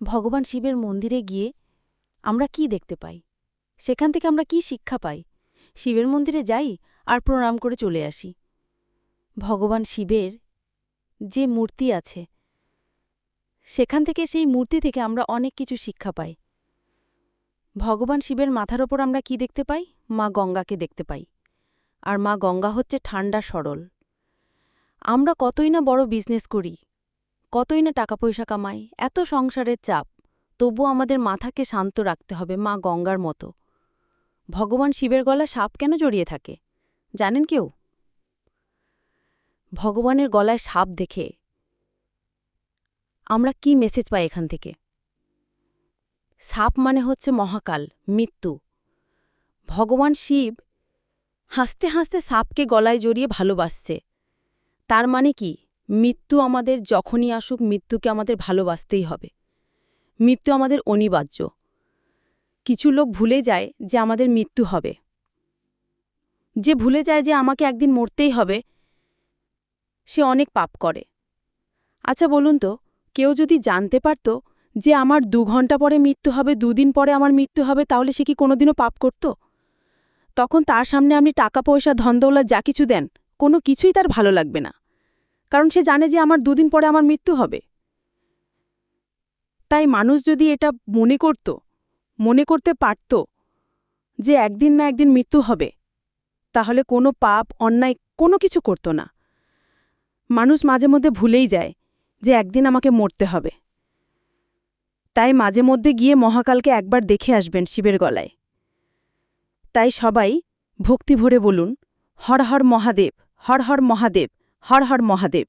ভগবান শিবের মন্দিরে গিয়ে আমরা কি দেখতে পাই? সেখান থেকে আমরা কি শিক্ষা পাই? শিবের মন্দিরে যাই আর প্রণাম করে চলে আসি। ভগবান শিবের যে মূর্তি আছে, সেখান থেকে সেই মূর্তি থেকে আমরা অনেক কিছু শিক্ষা পাই। ভগবান শিবের মাথার ওপর আমরা কি দেখতে পাই? মা গঙ্গাকে দেখতে পাই। আর মা গঙ্গা হচ্ছে ঠান্ডা সরল। আমরা কতই না বড় বিজনেস করি। কতই না টাকা পয়সা কামাই, এত সংসারের চাপ। তবু আমাদের মাথাকে শান্ত রাখতে হবে মা গঙ্গার মতো। ভগবান শিবের গলা সাপ কেন জড়িয়ে থাকে? জানেন কেউ? ভগবানের গলায় সাপ দেখে আমরা কি মেসেজ পাই এখান থেকে? সাপ মানে হচ্ছে মহাকাল, মৃত্যু। ভগবান শিব হাসতে হাসতে সাপকে গলায় জড়িয়ে ভালোবাসছে। তার মানে কি? মৃত্যু আমাদের যখনই আসুক, মৃত্যুকে আমাদের ভালোবাসতেই হবে। মৃত্যু আমাদের অনিবার্য। কিছু লোক ভুলে যায় যে আমাদের মৃত্যু হবে। যে ভুলে যায় যে আমাকে একদিন মরতেই হবে, সে অনেক পাপ করে। আচ্ছা বলুন তো, কেউ যদি জানতে পারত যে আমার দু ঘণ্টা পরে মৃত্যু হবে, দুদিন পরে আমার মৃত্যু হবে, তাহলে সে কি কোনোদিনও পাপ করত? তখন তার সামনে আপনি টাকা, পয়সা, ধনদৌলত, যা কিছু দেন, কোনো কিছুই তার ভালো লাগবে না। কারণ সে জানে যে আমার দুদিন পরে আমার মৃত্যু হবে। তাই মানুষ যদি এটা মনে করত, মনে করতে পারত যে একদিন না একদিন মৃত্যু হবে, তাহলে কোনো পাপ, অন্যায় কোনো কিছু করত না। মানুষ মাঝে মধ্যে ভুলেই যায় যে একদিন আমাকে মরতে হবে। তাই মাঝে মধ্যে গিয়ে মহাকালকে একবার দেখে আসবেন শিবের গলায়। তাই সবাই ভক্তি ভরে বলুন, হর হর মহাদেব, হর হর মহাদেব। হর হর মহাদেব।